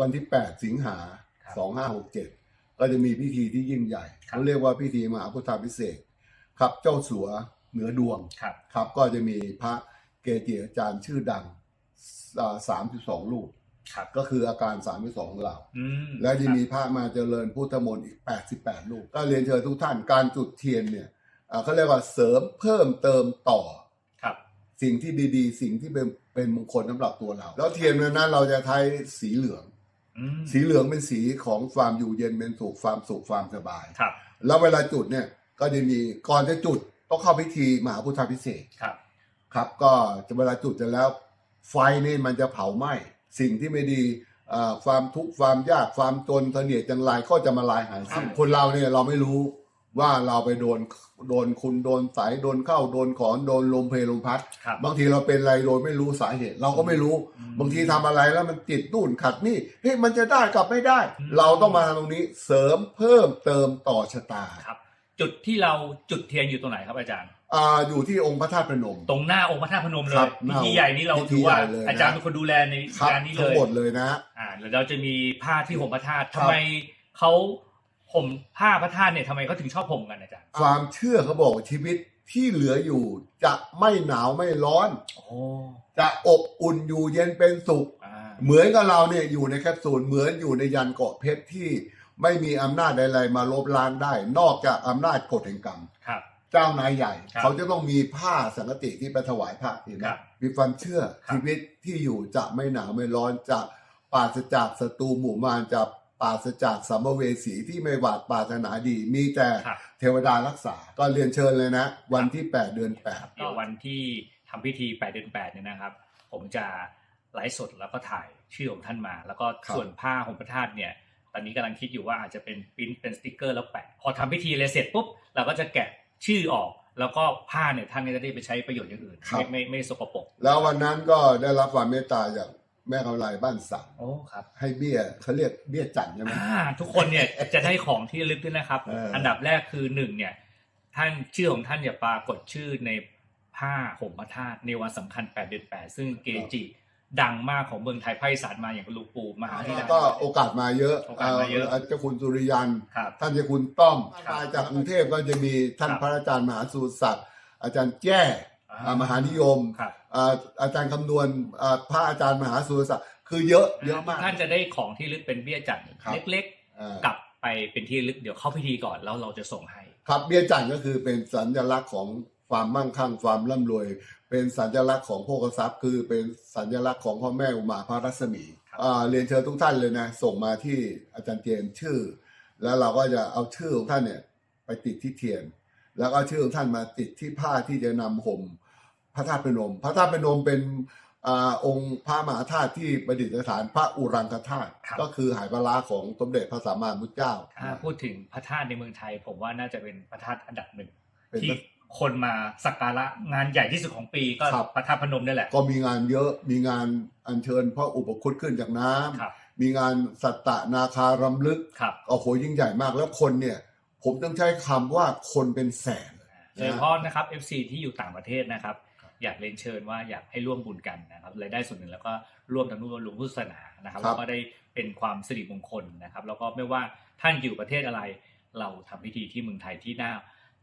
วันที่ 8 สิงหาครับ2567 ก็จะมีพิธีที่ยิ่งใหญ่ครับเขาเรียกว่าพิธีมหาพุทธาพิเศษกครับเจ้าสัวเหนือดวงครับครับก็จะมีพระเกจิอาจารย์ชื่อดังสามสิบสองรูปครับก็คืออาการสามสิบสองเหล่าอืมและจะมีครับพระมาเจริญพุทธมนต์อีก 88 รูป ก็เรียนเชิญทุกท่านการจุดเทียนเนี่ยอ่าเขาเรียกว่าเสริมเพิ่มเติมต่อครับ สิ่งที่ดีๆ สิ่งที่เป็นเป็นมงคลสำหรับตัวเรา แล้วเทียนนั้นเราจะใช้สีเหลือง อืมสีเหลืองเป็นสีของความอยู่เย็นเป็นสุขความสุขความสบาย ครับแล้วเวลาจุดเนี่ยก็จะมีก่อนจะจุดต้องเข้าพิธีมหาพุทธาพิเศษกครับ ครับ ก็จะเวลาจุดเสร็จแล้ว ไฟนี่มันจะเผาไหม้สิ่งที่ไม่ดีอ่าความทุกข์ความยากความจนเสนียดจังไรก็จะมาลายหายสิ้นครับคนเราเนี่ยเราไม่รู้ ว่าเราไปโดนโดนคุณโดนสายโดนเข้าโดนขอนโดนลมเพลลมพัดครับ บางทีเราเป็นอะไรโดยไม่รู้สาเหตุ เราก็ไม่รู้ อืม บางทีทำอะไรแล้วมันติดนู่นขัดนี่เฮ้ยมันจะได้กลับไม่ได้ อืม เราต้องมาทำตรงนี้เสริมเพิ่มเติมต่อชะตาครับ จุดที่เราจุดเทียนอยู่ตรงไหนครับอาจารย์ อ่าอยู่ที่องค์พระธาตุพนม ตรงหน้าองค์พระธาตุพนมเลครัยบพิธีใหญ่นี้เราพิธีถือว่าใหญ่เลยนะ อาจารย์เป็นคนดูแลในครับงานนี้เลทั้งยหมดเลยนะ อ่าแล้วเราจะมีผ้าที่ห่มพระธาตุครัทำบไมเขา ห่มผ้าพระธาตุเนี่ยทำไมเขาถึงชอบห่มกันอาจารย์ความเชื่อเขาบอกว่าชีวิตที่เหลืออยู่จะไม่หนาวไม่ร้อน โอ้จะอบอุ่นอยู่เย็นเป็นสุข อ่าเหมือนกับเราเนี่ยอยู่ในแคปซูลเหมือนอยู่ในยันเกาะเพชรที่ไม่มีอำนาจใดๆมาลบล้างได้ นอกจากอำนาจกฎแห่งกรรม ครับ เจ้านายใหญ่ ครับเขาจะต้องมีผ้าสังกติที่ไปถวายพระเห็นไหมครับมีความเชื่อครับ ชีวิตที่อยู่จะไม่หนาวไม่ร้อนจะปราศจากศัตรูหมู่มารจะ ปราศจากสัมภเวสีที่ไม่หวาดปรารถนาดี มีแต่ครับเทวดารักษา ก็เรียนเชิญเลยนะ วันที่ 8 เดือน เดี๋ยววันที่ทำพิธี8เดือน8เนี่ยนะครับ ผมจะไลฟ์สดแล้วก็ถ่ายชื่อของท่านมา แล้วก็ครับ ส่วนผ้าห่มพระธาตุเนี่ย ตอนนี้กำลังคิดอยู่ว่าอาจจะเป็นปริ้นเป็นสติกเกอร์แล้วแปะ พอทำพิธีเลยเสร็จปุ๊บเราก็จะแกะชื่อออก แล้วก็ผ้าเนี่ยท่านก็จะได้ไปใช้ประโยชน์อย่างอื่นครับไม่ไม่ไม่สกปรก 8 แล้ววันนั้นก็ได้รับความเมตตาจาก แม่กำไรบ้านสังโอ้ครับ ให้เบี้ยเขาเรียกเบี้ยจันทร์ใช่ไหมอ่าทุกคนเนี่ยจะได้ของที่ระลึกด้วยนะครับเอออัอันดับแรกคือหนึ่งเนี่ย ท่านชื่อของท่านอย่าปรากฏชื่อในผ้าห่มพระธาตุในวันสำคัญ8เดือน8ซึ่งเกจิดังมากของเมืองไทยไพศาลมาอย่างหลูกปู่มหาธิแล้วดาก็โอกาสมาเยอะโอกาสมาเยอะเจ้าคุณสุริยันครับท่านเจ้าคุณต้อมครับมาจากกรุงเทพก็จะมีท่านครับพระอาจารย์มหาสุรศักดิ์อาจารย์แจ้อ่าอ่า มหานิยมครับอ่าอาจารย์คำนวณอ่าพระอาจารย์มหาสุรศักดิ์คือเยอะเยอะมากท่านจะได้ของที่ระลึกเป็นเบี้ยจันทร์ครับเล็กอ่าๆกลับไปเป็นที่ระลึกเดี๋ยวเข้าพิธีก่อนแล้วเราจะส่งให้ ครับเบี้ยจันทร์ก็คือเป็นสัญลักษณ์ของความมั่งคั่งความร่ำรวย เป็นสัญลักษณ์ของโภคทรัพย์ คือเป็นสัญลักษณ์ของพ่อแม่อุมาพระรัศมีครับอ่าเรียนเชิญทุกท่านเลยนะ ส่งมาที่อาจารย์เจมส์ชื่อ แล้วเราก็จะเอาชื่อของท่านเนี่ยไปติดที่เทียน แล้วก็เอาชื่อของท่านมาติดที่ผ้าที่จะนำห่ม พระธาตุพนม พระธาตุพนมเป็นอาองค์พระมหาธาตุที่ประดิษฐานพระอุรังคธาตุครับก็คือหายปลาร้าของสมเด็จพระสัมมาสัมพุทธเจ้าถ้า พูดถึงพระธาตุในเมืองไทย ผมว่าน่าจะเป็นพระธาตุอันดับหนึ่งเป็นที่คนมาสักการะงานใหญ่ที่สุดของปีก็ครับพระธาตุพนมนี่แหละ ก็มีงานเยอะมีงานอัญเชิญพระอุปคุตขึ้นจากน้ำครับมีงานสัตตะนาคารำลึกครับโอ้โหยิ่งใหญ่มากแล้วคนเนี่ย ผมต้องใช้คำว่าคนเป็นแสนโดยเฉพาะนะครับ FC ที่อยู่ต่างประเทศนะครับ อยากเรียนเชิญว่าอยากให้ร่วมบุญกันนะครับรายได้ส่วนหนึ่งแล้วก็ร่วมทำนุบำรุงพุทธศาสนานะครับครัแล้บวก็ได้เป็นความสิริมงคลนะครับ แล้วก็ไม่ว่าท่านอยู่ประเทศอะไร เราทำพิธีที่เมืองไทยที่หน้า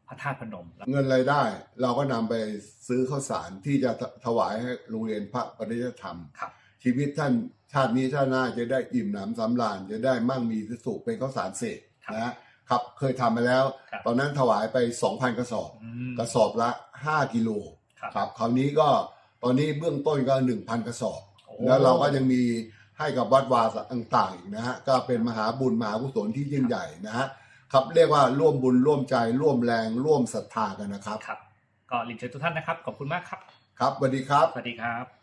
พระธาตุพนม เงินรายได้ เราก็นำไปซื้อข้าวสารที่จะถวายให้โรงเรียนพระปริยธรรมครับชีวิตท่านชาตินี้ชาติหน้าจะได้อิ่มหนำสำราญจะได้มั่งมีสุขเป็นข้าวสารเศษครับนะฮะครับเคยทำมาแล้วครับตอนนั้นถวายไป 2,000 กระสอบอืมกระสอบละ 5 กิโล ครับครับคราวนี้ก็ตอนนี้เบื้องต้นก็1,000กระสอบโอ้แล้วเราก็ยังมีให้กับวัดวาต่างๆอีกนะฮะก็เป็นมหาบุญมหากุศลที่ยิ่งใหญ่นะฮะครับเรียกว่าร่วมบุญร่วมใจร่วมแรงร่วมศรัทธากันนะครับครับก็เรียนเชิญทุกท่านนะครับขอบคุณมากครับ ครับสวัสดีครับสวัสดีครับ